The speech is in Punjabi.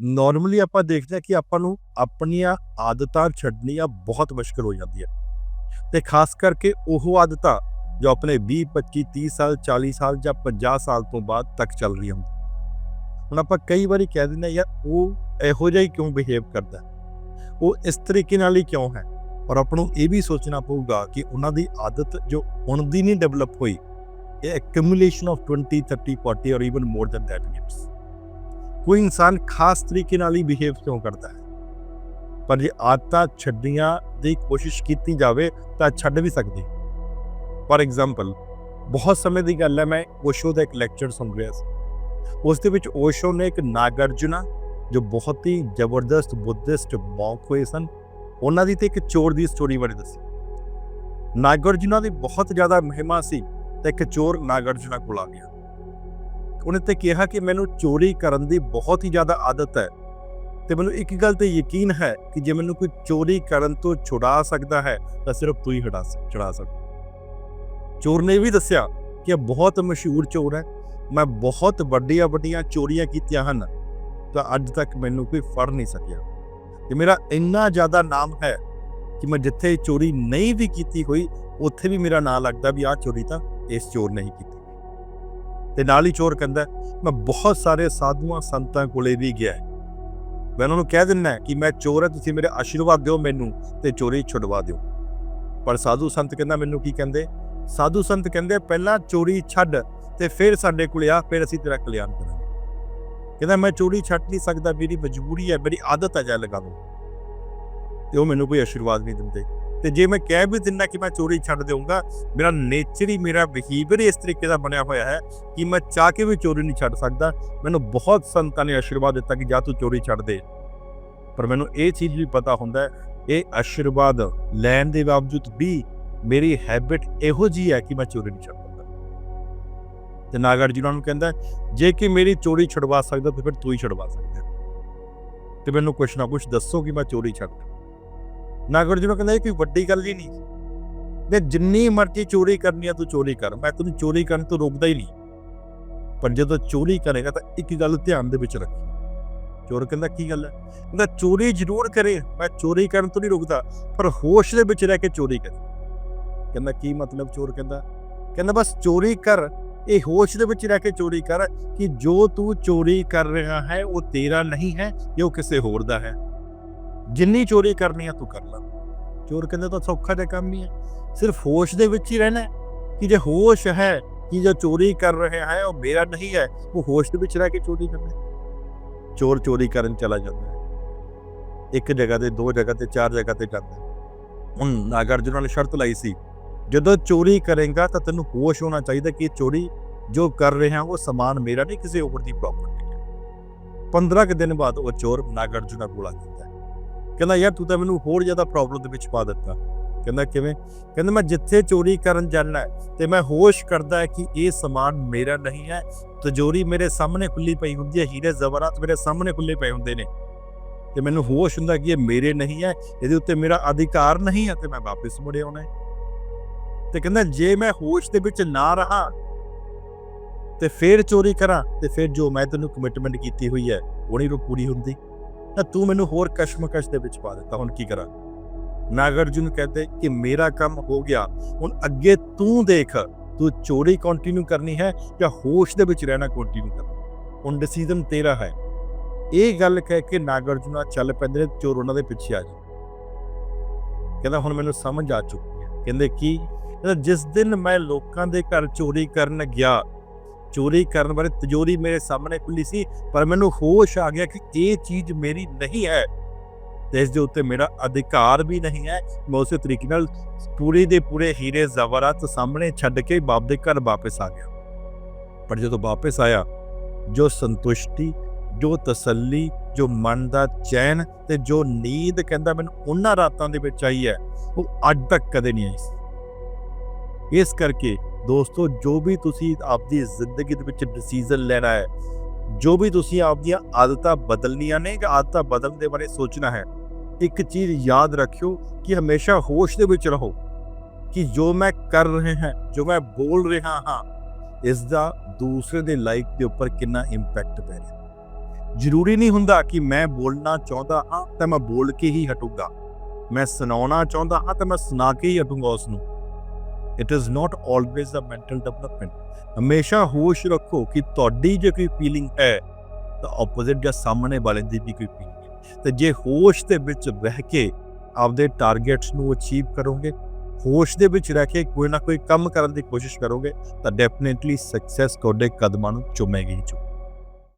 ਨਾਰਮਲੀ ਆਪਾਂ ਦੇਖਦੇ ਹਾਂ ਕਿ ਆਪਾਂ ਨੂੰ ਆਪਣੀਆਂ ਆਦਤਾਂ ਛੱਡਣੀਆਂ ਬਹੁਤ ਮੁਸ਼ਕਲ ਹੋ ਜਾਂਦੀ ਹੈ ਤੇ ਖਾਸ ਕਰਕੇ ਉਹ ਆਦਤਾਂ ਜੋ ਆਪਣੇ 20 25 30 ਸਾਲ 40 ਸਾਲ ਜਾਂ 50 ਸਾਲ ਤੋਂ ਬਾਅਦ ਤੱਕ ਚੱਲ ਰਹੀਆਂ ਹੁੰਦੀਆਂ। ਹੁਣ ਆਪਾਂ ਕਈ ਵਾਰੀ ਕਹਿ ਦਿੰਦੇ ਹਾਂ, ਯਾਰ, ਉਹ ਇਹੋ ਜਿਹਾ ਹੀ ਕਿਉਂ ਬਿਹੇਵ ਕਰਦਾ ਉਹ ਇਸ ਤਰੀਕੇ ਨਾਲ ਹੀ ਕਿਉਂ ਹੈ? ਔਰ ਆਪਾਂ ਨੂੰ ਇਹ ਵੀ ਸੋਚਣਾ ਪਊਗਾ ਕਿ ਉਹਨਾਂ ਦੀ ਆਦਤ ਜੋ ਹੁਣ ਦੀ ਨਹੀਂ ਡਿਵੈਲਪ ਹੋਈ, ਇਹ ਐਕੂਮੂਲੇਸ਼ਨ ਆਫ 20 30 40 ਔਰ even more than that years ਕੋਈ ਇਨਸਾਨ ਖਾਸ ਤਰੀਕੇ ਨਾਲ ਹੀ ਬਿਹੇਵ ਕਿਉਂ ਕਰਦਾ ਹੈ? ਪਰ ਜੇ ਆਦਤਾਂ ਛੱਡੀਆਂ ਦੀ ਕੋਸ਼ਿਸ਼ ਕੀਤੀ ਜਾਵੇ ਤਾਂ ਛੱਡ ਵੀ ਸਕਦੀ। ਫੋਰ ਐਗਜ਼ਾਮਪਲ ਬਹੁਤ ਸਮੇਂ ਦੀ ਗੱਲ ਹੈ, ਮੈਂ ਓਸ਼ੋ ਦਾ ਇੱਕ ਲੈਕਚਰ ਸੁਣ ਰਿਹਾ ਸੀ। ਉਸ ਦੇ ਵਿੱਚ ਓਸ਼ੋ ਨੇ ਇੱਕ ਨਾਗਰਜੁਨਾ, ਜੋ ਬਹੁਤ ਹੀ ਜ਼ਬਰਦਸਤ ਬੁੱਧਿਸਟ ਮੌਂਕ ਹੋਏ ਸਨ, ਉਹਨਾਂ ਦੀ ਤੇ ਇੱਕ ਚੋਰ ਦੀ ਸਟੋਰੀ ਬਾਰੇ ਦੱਸੀ। ਨਾਗਰਜੁਨਾ ਦੀ ਬਹੁਤ ਜ਼ਿਆਦਾ ਮਹਿਮਾ ਸੀ, ਤੇ ਇੱਕ ਚੋਰ ਨਾਗਰਜੁਨਾ ਕੋਲ ਆ ਗਿਆ। ਉਹਨੇ ਤੇ ਕਿਹਾ ਕਿ ਮੈਨੂੰ ਚੋਰੀ ਕਰਨ ਦੀ ਬਹੁਤ ਹੀ ਜ਼ਿਆਦਾ ਆਦਤ ਹੈ। ਤੇ ਮੈਨੂੰ ਇੱਕ ਗੱਲ ਤੇ ਯਕੀਨ ਹੈ ਕਿ ਜੇ ਮੈਨੂੰ ਕੋਈ ਚੋਰੀ ਕਰਨ ਤੋਂ ਛੁਡਾ ਸਕਦਾ ਹੈ, ਤਾਂ ਸਿਰਫ ਤੂੰ ਹੀ ਹਟਾ ਸਕ, ਛੁਡਾ ਸਕ ਚੋਰ ਨੇ ਇਹ ਵੀ ਦੱਸਿਆ ਕਿ ਇਹ ਬਹੁਤ ਮਸ਼ਹੂਰ ਚੋਰ ਹੈ। ਮੈਂ ਬਹੁਤ ਵੱਡੀਆਂ ਵੱਡੀਆਂ ਚੋਰੀਆਂ ਕੀਤੀਆਂ ਹਨ, ਤਾਂ ਅੱਜ ਤੱਕ ਮੈਨੂੰ ਕੋਈ ਫੜ ਨਹੀਂ ਸਕਿਆ। ਤੇ ਮੇਰਾ ਇੰਨਾ ਜ਼ਿਆਦਾ ਨਾਮ ਹੈ ਕਿ ਮੈਂ ਜਿੱਥੇ ਚੋਰੀ ਨਹੀਂ ਵੀ ਕੀਤੀ ਹੋਈ, ਉੱਥੇ ਵੀ ਮੇਰਾ ਨਾਮ ਲੱਗਦਾ ਵੀ ਆਹ ਚੋਰੀ ਤਾਂ ਇਸ ਚੋਰ ਨੇ ਹੀ ਕੀਤੀ। ਤੇ ਨਾਲ ਹੀ ਚੋਰ ਕਹਿੰਦਾ, ਮੈਂ ਬਹੁਤ ਸਾਰੇ ਸਾਧੂਆਂ ਸੰਤਾਂ ਕੋਲੇ ਵੀ ਗਿਆ ਮੈਂ ਉਹਨਾਂ ਨੂੰ ਕਹਿ ਦਿੰਦਾ ਕਿ ਮੈਂ ਚੋਰ ਹਾਂ, ਤੁਸੀਂ ਮੇਰੇ ਆਸ਼ੀਰਵਾਦ ਦਿਓ ਮੈਨੂੰ ਤੇ ਚੋਰੀ ਛੁਡਵਾ ਦਿਓ। ਪਰ ਸਾਧੂ ਸੰਤ ਕਹਿੰਦਾ, ਮੈਨੂੰ ਕੀ ਕਹਿੰਦੇ? ਸਾਧੂ ਸੰਤ ਕਹਿੰਦੇ, ਪਹਿਲਾਂ ਚੋਰੀ ਛੱਡ ਤੇ ਫਿਰ ਸਾਡੇ ਕੋਲ ਆ, ਫਿਰ ਅਸੀਂ ਤੇਰਾ ਕਲਿਆਣ ਕਰਾਂਗੇ। ਕਹਿੰਦਾ, ਮੈਂ ਚੋਰੀ ਛੱਡ ਨਹੀਂ ਸਕਦਾ, ਮੇਰੀ ਮਜਬੂਰੀ ਹੈ, ਮੇਰੀ ਆਦਤ ਹੈ ਜਾ ਲਗਾ ਦੋ ਤੇ ਉਹ ਮੈਨੂੰ ਕੋਈ ਆਸ਼ੀਰਵਾਦ ਨਹੀਂ ਦਿੰਦੇ। ਤੇ ਜੇ ਮੈਂ ਕਹਿ ਵੀ ਦਿੰਦਾ ਕਿ ਮੈਂ ਚੋਰੀ ਛੱਡ ਦੇਵਾਂਗਾ ਮੇਰਾ ਨੇਚਰ ਹੀ ਮੇਰਾ ਬਿਹੇਵੀਅਰ ਇਸ ਤਰੀਕੇ ਦਾ ਬਣਿਆ ਹੋਇਆ ਹੈ ਕਿ ਮੈਂ ਚਾਹ ਕੇ ਵੀ ਚੋਰੀ ਨਹੀਂ ਛੱਡ ਸਕਦਾ। ਮੈਨੂੰ ਬਹੁਤ ਸੰਤਾਂ ਨੇ ਆਸ਼ੀਰਵਾਦ ਦਿੱਤਾ ਕਿ ਜਾ ਤੂੰ ਚੋਰੀ ਛੱਡ ਦੇ। ਪਰ ਮੈਨੂੰ ਇਹ ਚੀਜ਼ ਵੀ ਪਤਾ ਹੁੰਦਾ ਹੈ, ਇਹ ਆਸ਼ੀਰਵਾਦ ਲੈਣ ਦੇ ਬਾਵਜੂਦ ਵੀ ਮੇਰੀ ਹੈਬਿਟ ਇਹੋ ਜੀ ਹੈ ਕਿ ਮੈਂ ਚੋਰੀ ਨਹੀਂ ਛੱਡ ਸਕਦਾ। ਤੇ ਨਾਗਰਜੁਨਾ ਨੂੰ ਕਹਿੰਦਾ, ਜੇ ਕਿ ਮੇਰੀ ਚੋਰੀ ਛੁਡਵਾ ਸਕਦਾ ਤਾਂ ਫਿਰ ਤੂੰ ਹੀ ਛੁਡਵਾ ਸਕਦਾ। ਤੇ ਮੈਨੂੰ ਕੁਛ ਨਾ ਕੁਛ ਦੱਸੋ ਕਿ ਮੈਂ ਚੋਰੀ ਛੱਡ ਨਾਗਰਜੁਨਾ ਕਹਿੰਦਾ ਇਹ ਕੋਈ ਵੱਡੀ ਗੱਲ ਹੀ ਨਹੀਂ। ਤੇ ਜਿੰਨੀ ਮਰਜ਼ੀ ਚੋਰੀ ਕਰਨੀ ਆ ਤੂੰ ਚੋਰੀ ਕਰ। ਮੈਂ ਤੈਨੂੰ ਚੋਰੀ ਕਰਨ ਤੋਂ ਰੋਕਦਾ ਹੀ ਨਹੀਂ। ਪਰ ਜਦੋਂ ਚੋਰੀ ਕਰੇਗਾ ਤਾਂ ਇੱਕ ਗੱਲ ਧਿਆਨ ਦੇ ਵਿੱਚ ਰੱਖ। ਚੋਰ ਕਹਿੰਦਾ, ਕੀ ਗੱਲ ਹੈ? ਕਹਿੰਦਾ, ਚੋਰੀ ਜ਼ਰੂਰ ਕਰੇ। ਮੈਂ ਚੋਰੀ ਕਰਨ ਤੋਂ ਨਹੀਂ ਰੁਕਦਾ, ਪਰ ਹੋਸ਼ ਦੇ ਵਿੱਚ ਰਹਿ ਕੇ ਚੋਰੀ ਕਰ। ਕਹਿੰਦਾ, ਕੀ ਮਤਲਬ ਚੋਰ ਕਹਿੰਦਾ? ਕਹਿੰਦਾ, ਬਸ ਚੋਰੀ ਕਰ। ਇਹ ਹੋਸ਼ ਦੇ ਵਿੱਚ ਰਹਿ ਕੇ ਚੋਰੀ ਕਰ ਕਿ ਜੋ ਤੂੰ ਚੋਰੀ ਕਰ ਰਿਹਾ ਹੈ, ਉਹ ਤੇਰਾ ਨਹੀਂ ਹੈ, ਇਹ ਉਹ ਕਿਸੇ ਹੋਰ ਦਾ ਹੈ। ਜਿੰਨੀ ਚੋਰੀ ਕਰਨੀ ਆ ਤੂੰ ਕਰ ਲੈ। ਚੋਰ ਕਹਿੰਦਾ ਤਾਂ ਸੌਖਾ ਜਿਹਾ ਕੰਮ ਹੀ ਹੈ ਸਿਰਫ ਹੋਸ਼ ਦੇ ਵਿੱਚ ਹੀ ਰਹਿਣਾ ਕਿ ਜੇ ਹੋਸ਼ ਹੈ ਕਿ ਜੋ ਚੋਰੀ ਕਰ ਰਿਹਾ ਹੈ, ਉਹ ਮੇਰਾ ਨਹੀਂ ਹੈ, ਉਹ ਹੋਸ਼ ਦੇ ਵਿੱਚ ਰਹਿ ਕੇ ਚੋਰੀ ਕਰਨਾ ਚੋਰ ਚੋਰੀ ਕਰਨ ਚਲਾ ਜਾਂਦਾ ਹੈ। ਇੱਕ ਜਗ੍ਹਾ ਤੇ, ਦੋ ਜਗ੍ਹਾ ਤੇ, ਚਾਰ ਜਗ੍ਹਾ ਤੇ ਜਾਂਦਾ ਹੁਣ ਨਾਗਰਜੁਨਾ ਨੇ ਸ਼ਰਤ ਲਾਈ ਸੀ, ਜਦੋਂ ਚੋਰੀ ਕਰੇਗਾ ਤਾਂ ਤੈਨੂੰ ਹੋਸ਼ ਹੋਣਾ ਚਾਹੀਦਾ ਕਿ ਚੋਰੀ ਜੋ ਕਰ ਰਿਹਾ ਉਹ ਸਮਾਨ ਮੇਰਾ ਨਹੀਂ, ਕਿਸੇ ਹੋਰ ਦੀ ਪ੍ਰਾਪਰਟੀ ਹੈ 15 ਕੁ ਦਿਨ ਬਾਅਦ ਉਹ ਚੋਰ ਨਾਗਰਜੁਨਾ ਕੋਲ ਆ ਜਾਂਦਾ ਕਹਿੰਦਾ, ਯਾਰ ਤੂੰ ਤਾਂ ਮੈਨੂੰ ਹੋਰ ਜ਼ਿਆਦਾ ਪ੍ਰੋਬਲਮ ਦੇ ਵਿੱਚ ਪਾ ਦਿੱਤਾ। ਕਹਿੰਦਾ, ਕਿਵੇਂ? ਕਹਿੰਦਾ, ਮੈਂ ਜਿੱਥੇ ਚੋਰੀ ਕਰਨ ਜਾਂਦਾ ਹੈ ਤੇ ਮੈਂ ਹੋਸ਼ ਕਰਦਾ ਕਿ ਇਹ ਸਮਾਨ ਮੇਰਾ ਨਹੀਂ ਹੈ। ਤਜੋਰੀ ਮੇਰੇ ਸਾਹਮਣੇ ਖੁੱਲੀ ਪਈ ਹੁੰਦੀ ਹੈ, ਹੀਰੇ ਜ਼ਵਰਾਤ ਮੇਰੇ ਸਾਹਮਣੇ ਖੁੱਲੇ ਪਏ ਹੁੰਦੇ ਨੇ। ਤੇ ਮੈਨੂੰ ਹੋਸ਼ ਹੁੰਦਾ ਕਿ ਇਹ ਮੇਰੇ ਨਹੀਂ ਹੈ, ਇਹਦੇ ਉੱਤੇ ਮੇਰਾ ਅਧਿਕਾਰ ਨਹੀਂ ਹੈ ਤੇ ਮੈਂ ਵਾਪਸ ਮੁੜੇ ਆਉਣਾ ਹੈ। ਤੇ ਕਹਿੰਦਾ, ਜੇ ਮੈਂ ਹੋਸ਼ ਦੇ ਵਿੱਚ ਨਾ ਰਹਾ ਤੇ ਫਿਰ ਚੋਰੀ ਕਰਾਂ ਤੇ ਫਿਰ ਜੋ ਮੈਂ ਤੈਨੂੰ ਕਮਿਟਮੈਂਟ ਕੀਤੀ ਹੋਈ ਹੈ, ਉਹ ਨਹੀਂ ਰੋ ਪੂਰੀ ਹੁੰਦੀ। ਤਾਂ ਤੂੰ ਮੈਨੂੰ ਹੋਰ ਕਸ਼ਮਕਸ਼ ਦੇ ਵਿੱਚ ਪਾ ਦਿੱਤਾ। ਹੁਣ ਕੀ ਕਰਾਂ? ਨਾਗਰਜੁਨ ਕਹਿੰਦੇ ਕਿ ਮੇਰਾ ਕੰਮ ਹੋ ਗਿਆ। ਹੁਣ ਅੱਗੇ ਤੂੰ ਦੇਖ, ਤੂੰ ਚੋਰੀ ਕੰਟੀਨਿਊ ਕਰਨੀ ਹੈ ਜਾਂ ਹੋਸ਼ ਦੇ ਵਿੱਚ ਰਹਿਣਾ ਕੰਟੀਨਿਊ ਕਰਨਾ? ਹੁਣ ਡਿਸੀਜਨ ਤੇਰਾ ਹੈ। ਇਹ ਗੱਲ ਕਹਿ ਕੇ ਨਾਗਰਜੁਨਾ ਚੱਲ ਪੈਂਦੇ ਨੇ, ਚੋਰ ਉਹਨਾਂ ਦੇ ਪਿੱਛੇ ਆ ਜਾ ਕਹਿੰਦਾ, ਹੁਣ ਮੈਨੂੰ ਸਮਝ ਆ ਚੁੱਕੀ ਹੈ। ਕਹਿੰਦੇ, ਕੀ? ਕਹਿੰਦਾ, ਜਿਸ ਦਿਨ ਮੈਂ ਲੋਕਾਂ ਦੇ ਘਰ ਚੋਰੀ ਕਰਨ ਗਿਆ ਚੋਰੀ ਕਰਨ ਬਾਰੇ ਤਜੋਰੀ ਮੇਰੇ ਸਾਹਮਣੇ ਖੁੱਲੀ ਸੀ, ਪਰ ਮੈਨੂੰ ਹੋਸ਼ ਆ ਗਿਆ ਕਿ ਇਹ ਚੀਜ਼ ਮੇਰੀ ਨਹੀਂ ਹੈ। ਤੇ ਇਸ ਦੇ ਉੱਤੇ ਮੇਰਾ ਅਧਿਕਾਰ ਵੀ ਨਹੀਂ ਹੈ। ਮੈਂ ਉਸੇ ਤਰੀਕੇ ਨਾਲ ਪੂਰੀ ਦੇ ਪੂਰੇ ਹੀਰੇ ਜ਼ਵਰਾਤ ਸਾਹਮਣੇ ਛੱਡ ਕੇ ਬਾਪ ਦੇ ਘਰ ਵਾਪਸ ਆ ਗਿਆ। ਪਰ ਜਦੋਂ ਵਾਪਸ ਆਇਆ, ਜੋ ਸੰਤੁਸ਼ਟੀ, ਜੋ ਤਸੱਲੀ, ਜੋ ਮਨ ਦਾ ਚੈਨ ਤੇ ਜੋ ਨੀਂਦ ਕਹਿੰਦਾ ਮੈਨੂੰ ਉਹਨਾਂ ਰਾਤਾਂ ਦੇ ਵਿੱਚ ਆਈ ਹੈ, ਉਹ ਅੱਜ ਤੱਕ ਕਦੇ ਨਹੀਂ ਆਈ ਇਸ ਕਰਕੇ ਦੋਸਤੋ, ਜੋ ਵੀ ਤੁਸੀਂ ਆਪਦੀ ਜ਼ਿੰਦਗੀ ਦੇ ਵਿੱਚ ਡਿਸੀਜਨ ਲੈਣਾ ਹੈ, ਜੋ ਵੀ ਤੁਸੀਂ ਆਪਦੀਆਂ ਆਦਤਾਂ ਬਦਲਣੀਆਂ ਨੇ ਜਾਂ ਆਦਤਾਂ ਬਦਲਣ ਦੇ ਬਾਰੇ ਸੋਚਣਾ ਹੈ, ਇੱਕ ਚੀਜ਼ ਯਾਦ ਰੱਖਿਓ ਕਿ ਹਮੇਸ਼ਾ ਹੋਸ਼ ਦੇ ਵਿੱਚ ਰਹੋ ਕਿ ਜੋ ਮੈਂ ਕਰ ਰਿਹਾ ਹਾਂ, ਜੋ ਮੈਂ ਬੋਲ ਰਿਹਾ ਹਾਂ ਇਸ ਦਾ ਦੂਸਰੇ ਦੇ ਲਾਈਫ ਦੇ ਉੱਪਰ ਕਿੰਨਾ ਇੰਪੈਕਟ ਪੈ ਰਿਹਾ। ਜ਼ਰੂਰੀ ਨਹੀਂ ਹੁੰਦਾ ਕਿ ਮੈਂ ਬੋਲਣਾ ਚਾਹੁੰਦਾ ਹਾਂ ਤਾਂ ਮੈਂ ਬੋਲ ਕੇ ਹੀ ਹਟੂਗਾ। ਮੈਂ ਸੁਣਾਉਣਾ ਚਾਹੁੰਦਾ ਹਾਂ ਤਾਂ ਮੈਂ ਸੁਣਾ ਕੇ ਹੀ ਹਟੂੰਗਾ ਉਸ ਨੂੰ it is not always a mental development ਹਮੇਸ਼ਾ ਹੋਸ਼ ਰੱਖੋ ਕਿ ਤੁਹਾਡੀ ਜੇ ਕੋਈ ਫੀਲਿੰਗ ਹੈ, ਤਾਂ ਆਪੋਜ਼ਿਟ ਜਾਂ ਸਾਹਮਣੇ ਵਾਲੇ ਦੀ ਵੀ ਕੋਈ ਫੀਲਿੰਗ ਹੈ। ਤੇ ਜੇ ਹੋਸ਼ ਦੇ ਵਿੱਚ ਰਹਿ ਕੇ ਆਪਦੇ ਟਾਰਗੇਟਸ ਨੂੰ ਅਚੀਵ ਕਰੋਗੇ, ਹੋਸ਼ ਦੇ ਵਿੱਚ ਰਹਿ ਕੇ ਕੋਈ ਨਾ ਕੋਈ ਕੰਮ ਕਰਨ ਦੀ ਕੋਸ਼ਿਸ਼ ਕਰੋਗੇ, ਤਾਂ ਡੈਫੀਨਿਟਲੀ ਸਕਸੈਸ ਤੁਹਾਡੇ ਕਦਮਾਂ ਨੂੰ ਚੁੰਮੇਗੀ ਹੀ ਚੁੰਮੇਗੀ।